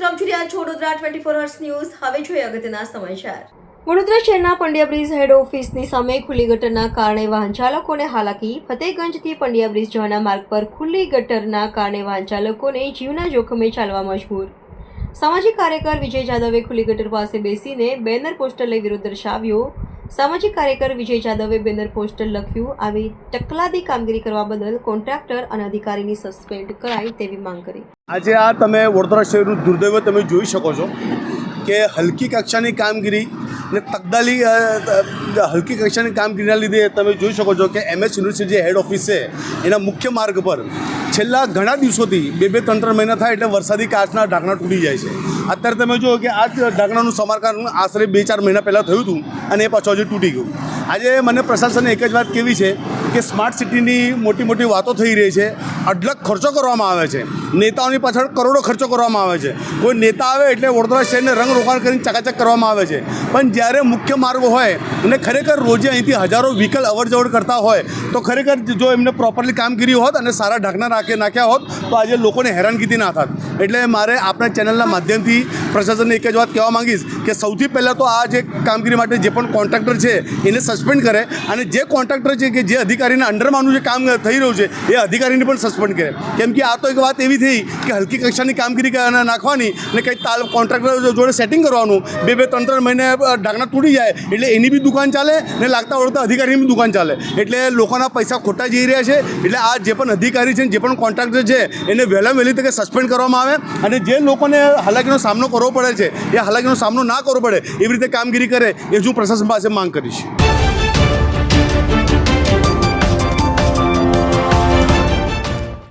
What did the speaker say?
છો Vadodara twenty four hours news હવે જોઈએ અગત્યના સમાચાર. વડોદરા શહેરના પંડ્યા બ્રિજ હેડ ઓફિસની સામે ખુલ્લી ગટરના કારણે વાહન ચાલકોને હાલાકી. ફતેહગંજથી પંડ્યા બ્રિજ જવાના માર્ગ પર ખુલ્લી ગટરના કારણે વાહન ચાલકોને જીવના જોખમે ચાલવા મજબૂર. સામાજિક કાર્યકર વિજય જાદવે ખુલ્લી ગટર પાસે બેસીને બેનર પોસ્ટર લઈ વિરોધ દર્શાવ્યો. સામાજિક કાર્યકર વિજય જાદવે બેનર પોસ્ટર લખ્યું, આવી ટકલાદી કામગીરી કરવા બદલ કોન્ટ્રાક્ટર અને અધિકારીની સસ્પેન્ડ કરાય તેવી માંગ કરી. આજે આ તમે વડોદરા શહેરનું દુર્દૈવ તમે જોઈ શકો છો કે હલકી કક્ષાની કામગીરી ને તકદાલી હલકી કક્ષાની કામગીરીના લીધે તમે જોઈ શકો છો કે એમએસ યુનિવર્સિટી હેડ ઓફિસ છે, એના મુખ્ય માર્ગ પર છેલ્લા ઘણા દિવસોથી બે બે ત્રણ ત્રણ મહિના થાય એટલે વરસાદી કાચના ઢાંકણા તૂટી જાય છે. અત્યારે તમે જુઓ કે આ ઢાંકણાનું સમારકામ આશરે બે ચાર મહિના પહેલાં થયું હતું અને એ પાછું હજી તૂટી ગયું. આજે મને પ્રશાસને એક જ વાત કેવી છે કે સ્માર્ટ સિટીની મોટી મોટી વાતો થઈ રહી છે, અઢળક ખર્ચો કરવામાં આવે છે, નેતાઓની પાછળ કરોડો ખર્ચો કરવામાં આવે છે. કોઈ નેતા આવે એટલે વડોદરા શહેરને રંગ રોકાણ કરીને ચકાચક કરવામાં આવે છે. પણ જ્યારે મુખ્ય માર્ગ હોય અને ખરેખર રોજે અહીંથી હજારો વ્હીકલ અવર જવર કરતા હોય, તો ખરેખર જો એમને પ્રોપરલી કામગીરી હોત અને સારા ઢાંકના રાખે નાખ્યા હોત, તો આજે લોકોને હેરાનગીતી ના થાત. એટલે મારે આપણા ચેનલના માધ્યમથી પ્રશાસનને એક જ વાત કહેવા માંગીશ કે સૌથી પહેલાં તો આ જે કામગીરી માટે જે પણ કોન્ટ્રાક્ટર છે, એને સસ્પેન્ડ કરે અને જે કોન્ટ્રાક્ટર છે કે જે અધિકારીના અંડરમાંનું જે કામ થઈ રહ્યું છે, એ અધિકારીને પણ સસ્પેન્ડ કરે. કેમ કે આ તો એક વાત એવી થઈ કે હલકી કક્ષાની કામગીરી નાખવાની ને કંઈ તાલ કોન્ટ્રાક્ટર જોડે સેટિંગ કરવાનું, બે બે, ત્રણ ત્રણ મહિને ઢાંકણા તૂટી જાય, એટલે એની બી દુકાન ચાલે ને લાગતા વળતા અધિકારીની બી દુકાન ચાલે. એટલે લોકોના પૈસા ખોટા જઈ રહ્યા છે, એટલે આ જે પણ અધિકારી છે જે પણ કોન્ટ્રાક્ટર છે, એને વહેલા વહેલી તકે સસ્પેન્ડ કરવામાં આવે અને જે લોકોને હાલાકીનો સામનો કરવો પડે છે, એ હાલાકીનો સામનો ના કરવો પડે, એવી રીતે કામગીરી કરે, એ હું પ્રશાસન પાસે માંગ કરીશ.